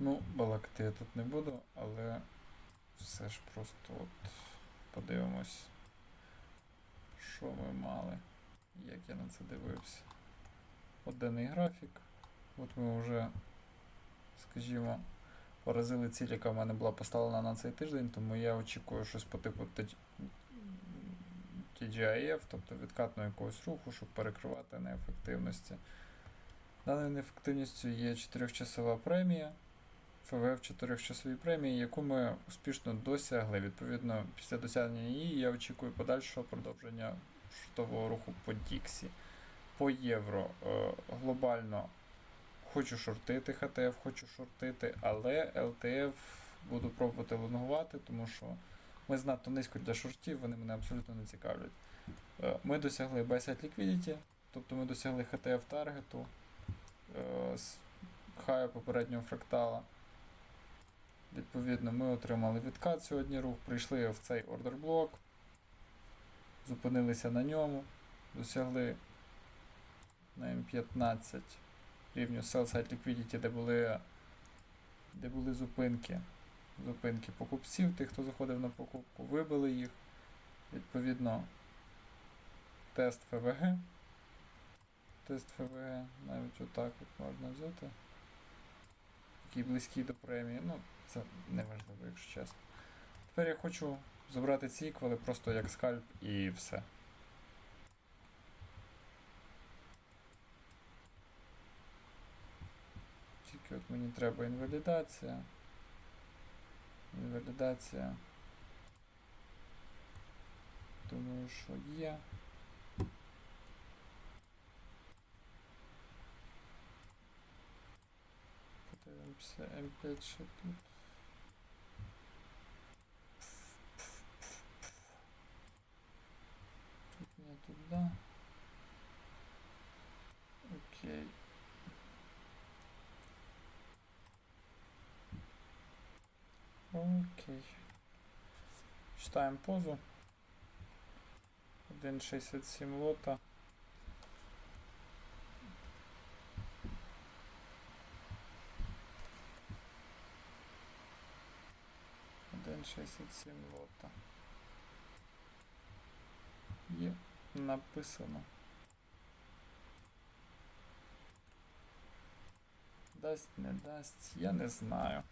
Ну, балакати я тут не буду, але все ж просто от подивимось, що ми мали, як я на це дивився. От денний графік. От ми вже, скажімо, поразили ціль, яка в мене була поставлена на цей тиждень, тому я очікую щось по типу TGIF, тобто відкатного якогось руху, щоб перекривати неефективності. Даною неефективністю є 4-часова премія. ФВФ 4-часовій премії, яку ми успішно досягли. Відповідно, після досягнення її я очікую подальшого продовження шортового руху по Діксі. По євро е, глобально хочу шортити ХТФ, хочу шортити, але ЛТФ буду пробувати лонгувати, тому що ми знато низько для шортів, вони мене абсолютно не цікавлять. Е, Ми досягли Buy-Side Liquidity, тобто ми досягли ХТФ таргету е, хаю попереднього фрактала. Відповідно, ми отримали відкат сьогодні рух, прийшли в цей ордер блок, зупинилися на ньому, досягли на М15 рівню Sell Side Liquidity, де були, де були зупинки. Зупинки покупців, тих, хто заходив на покупку, вибили їх. Відповідно, тест ФВГ. Тест ФВГ, навіть отак от можна взяти. Такий близький до премії. Ну, це неважливо, якщо чесно. Тепер я хочу забрати ці іквали просто як скальп і все. Тільки от мені треба інвалідація. Інвалідація. Думаю, що є. Подивимося М5 ще. Тут не туда. Окей. Окей. Читаємо позу. 1.67 лота. Один шістдесят сім лота. Є написано. Дасть, не дасть, я не знаю.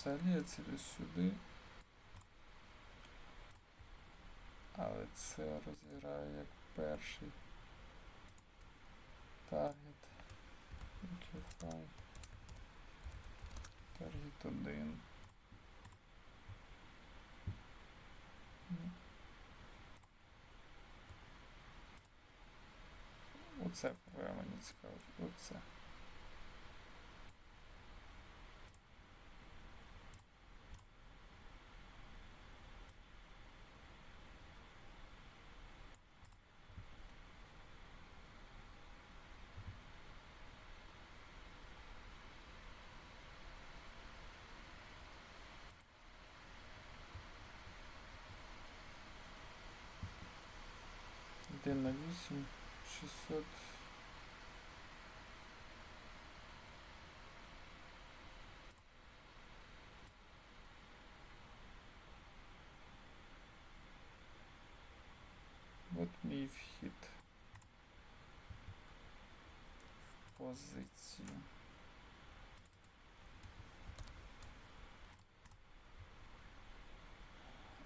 Взагалі я цілю сюди. Але це розіграю як перший таргет. Таргет 1. Ну. Оце мені цікавить. Оце. Один на 8, 600. От мій вхід в позицію.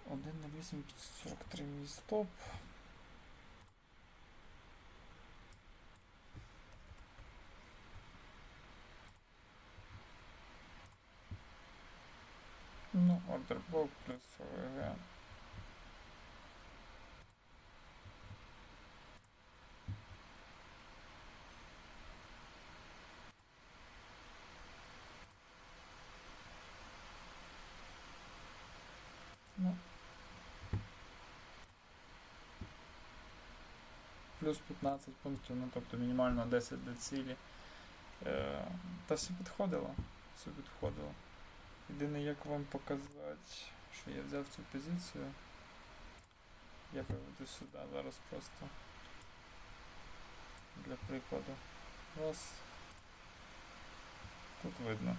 Один на 8, 43 мій стоп. Центрбок плюс ОВГ. Плюс 15 пунктів, ну тобто мінімально 10 до цілі. Е, та все підходило. Все підходило. Єдине, як вам показати, що я взяв цю позицію. Я приведу сюди зараз просто. Для прикладу. Раз. Тут видно.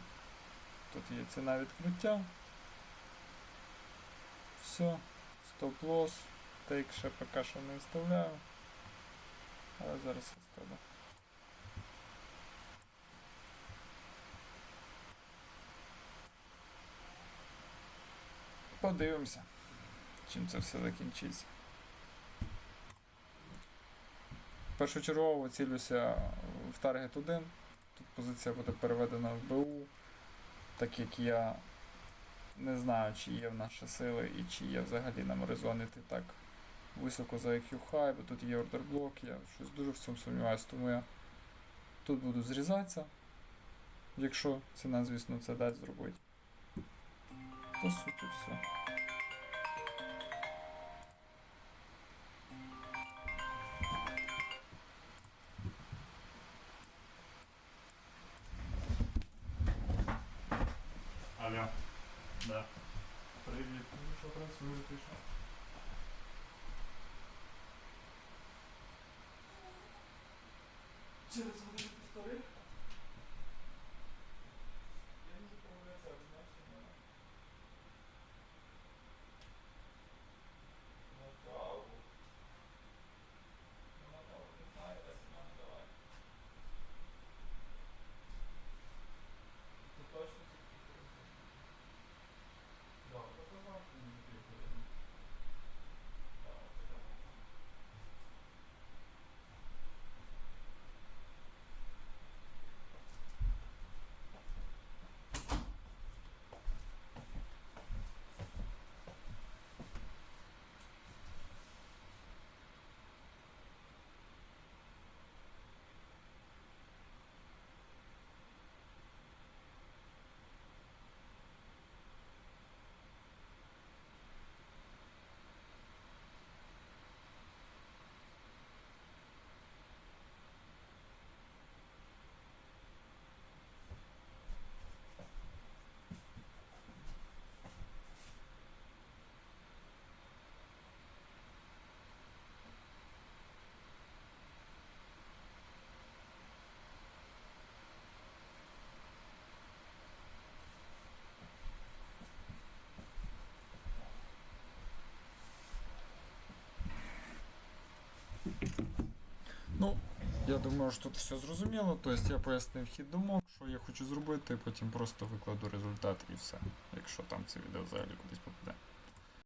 Тут є ціна відкриття. Все. Стоп-лосс. Тейк ще поки що не виставляю. Але зараз виставлю. Подивимося, чим це все закінчиться. Першочергово цілюся в таргет 1. Тут позиція буде переведена в БУ, так як я не знаю, чи є в наші сили і чи є взагалі нам резон іти так високо за IQ High, бо тут є ордерблок, я щось дуже в цьому сумніваюся, тому я тут буду зрізатися, якщо ціна, звісно, це дасть зробити. По суті, все. Алло. Да. Привіт, ну що працює, ти що? Через годину півтори? Я не запам'ятаю, це знаєш, у мене. На каву. Ну, на каву не знаю, а Семен, давай. Ти точно тільки хвилин? Добре, то завтра не дві хвилини. Так, це добре. Ну, я думаю, що тут все зрозуміло. Тобто я пояснив хід думок, що я хочу зробити, потім просто викладу результат і все. Якщо там це відео взагалі кудись попаде.